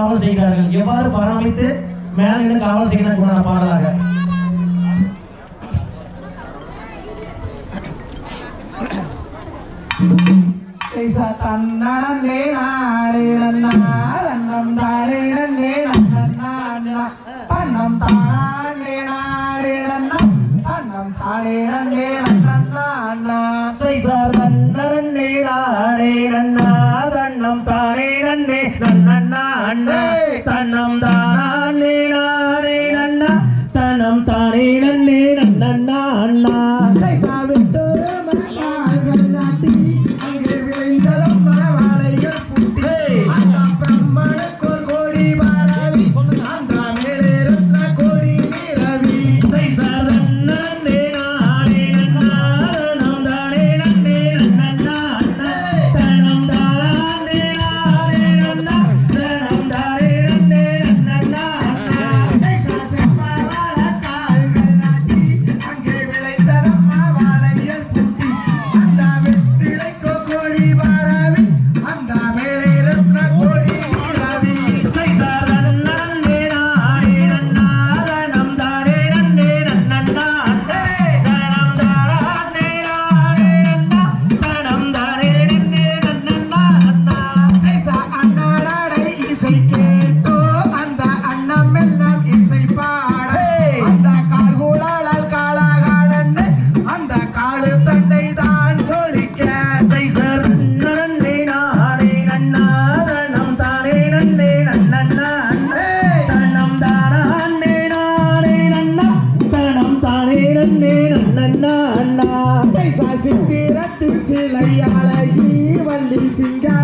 காவல் செய்கிறார்கள். எவ்வாறு பராமரித்து மேலே காவல் செய்கிறார் பாடலாக? தன்னே நாடே நன்னம் தாடே நன்னே தன்னம் தானே நாடே நன்னம் தன்னம் தாடே நன்னே நன்னா சைசார் தன்னே நாடே நன்ன நன்னே நன்னா அண்ணே. தன்னம் தானே நானே நன்னா. தனம் தானே நன்னே நன்னா அண்ணா. சிங்கத்தின் சிலையாளகி வள்ளி சிங்கா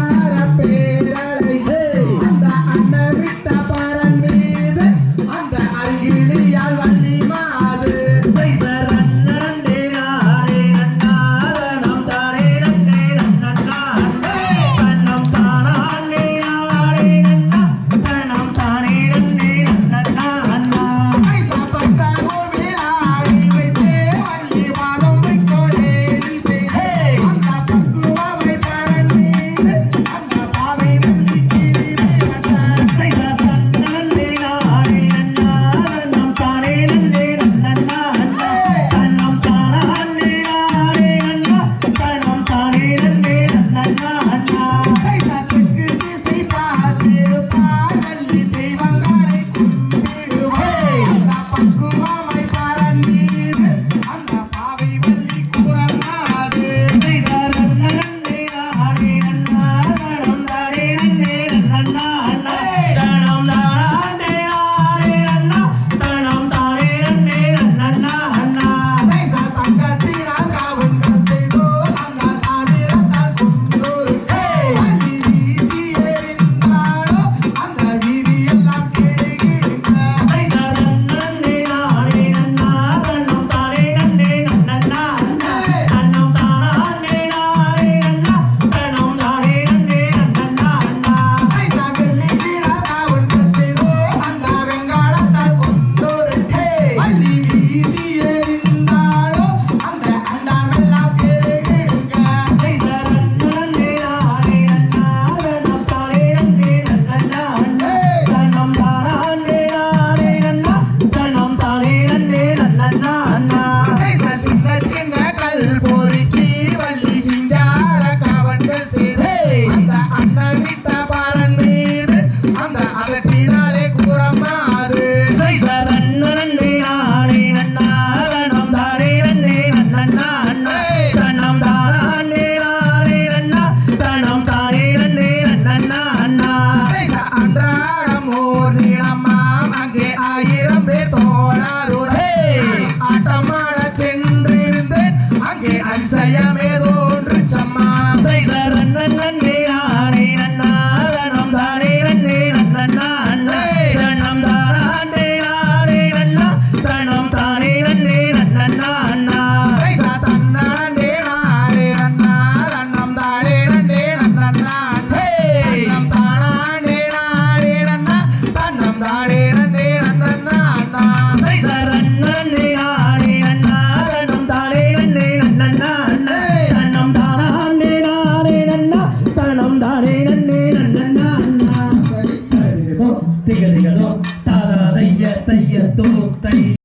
வந்தாரே